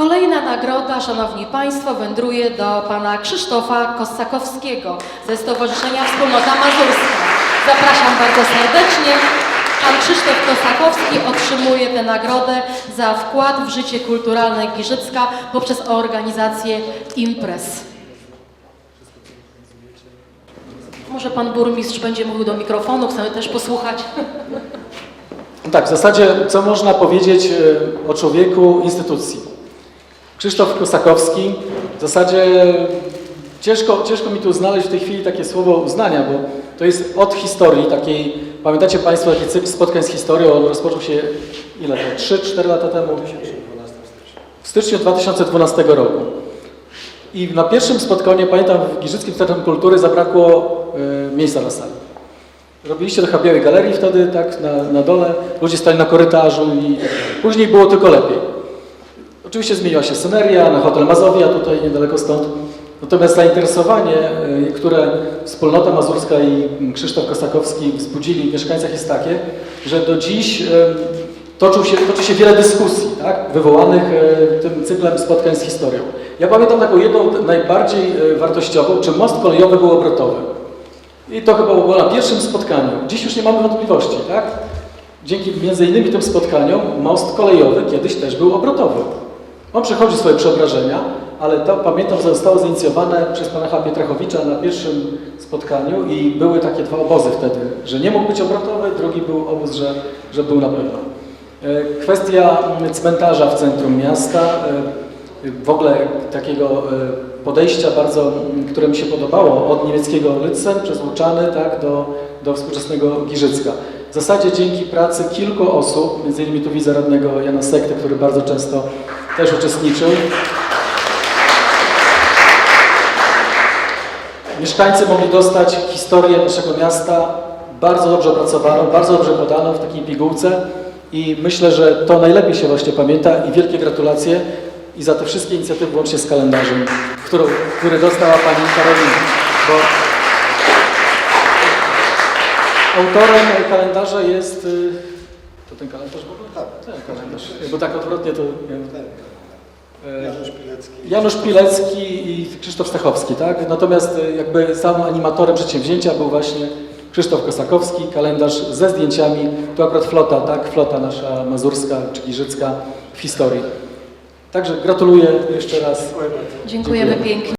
Kolejna nagroda, Szanowni Państwo, wędruje do Pana Krzysztofa Kossakowskiego ze Stowarzyszenia Wspólnota Mazurska. Zapraszam bardzo serdecznie. Pan Krzysztof Kosakowski otrzymuje tę nagrodę za wkład w życie kulturalne Giżycka poprzez organizację imprez. Może Pan Burmistrz będzie mówił do mikrofonu, chcemy też posłuchać. Tak, w zasadzie co można powiedzieć e, o człowieku instytucji? Krzysztof Kosakowski, w zasadzie ciężko, ciężko mi tu znaleźć w tej chwili takie słowo uznania, bo to jest od historii takiej, pamiętacie Państwo taki cykl spotkań z historią, on rozpoczął się ile to, 3-4 lata temu? W styczniu 2012 roku. I na pierwszym spotkaniu, pamiętam, w Giżyckim Centrum Kultury zabrakło e, miejsca na sali. Robiliście trochę Białej Galerii wtedy, tak, na, na dole. Ludzie stali na korytarzu i później było tylko lepiej. Oczywiście zmieniła się sceneria na Hotel Mazowia, tutaj niedaleko stąd. Natomiast zainteresowanie, y, które wspólnota mazurska i Krzysztof Kosakowski wzbudzili w mieszkańcach jest takie, że do dziś y, toczył się, toczy się wiele dyskusji, tak, wywołanych y, tym cyklem spotkań z historią. Ja pamiętam taką jedną najbardziej wartościową, czy most kolejowy był obrotowy. I to chyba było na pierwszym spotkaniu. Dziś już nie mamy wątpliwości, tak? Dzięki między innymi tym spotkaniom most kolejowy kiedyś też był obrotowy. On przechodzi swoje przeobrażenia, ale to pamiętam, że zostało zainicjowane przez pana H. Pietrachowicza na pierwszym spotkaniu i były takie dwa obozy wtedy, że nie mógł być obrotowy, drugi był obóz, że, że był na pewno. E, Kwestia mm, cmentarza w centrum miasta, e, w ogóle takiego e, podejścia bardzo, mm, które mi się podobało, od niemieckiego Lützen przez Łuczany tak, do, do współczesnego Giżycka. W zasadzie dzięki pracy kilku osób, między innymi tu widzę radnego Jana Sektę, który bardzo często też uczestniczył. Mieszkańcy mogli dostać historię naszego miasta bardzo dobrze opracowaną, bardzo dobrze podaną w takiej pigułce i myślę, że to najlepiej się właśnie pamięta i wielkie gratulacje i za te wszystkie inicjatywy łącznie z kalendarzem, który dostała Pani Karolina. Bo autorem kalendarza jest... y, To ten kalendarz w ogóle? Tak. Ten kalendarz. Bo tak odwrotnie to... e, Janusz Pilecki. Janusz Pilecki i Krzysztof Stachowski, tak? Natomiast y, jakby sam animatorem przedsięwzięcia był właśnie Krzysztof Kosakowski, kalendarz ze zdjęciami, to akurat flota, tak? Flota nasza mazurska czy giżycka w historii. Także gratuluję jeszcze raz. Dziękujemy Dziękuję. pięknie.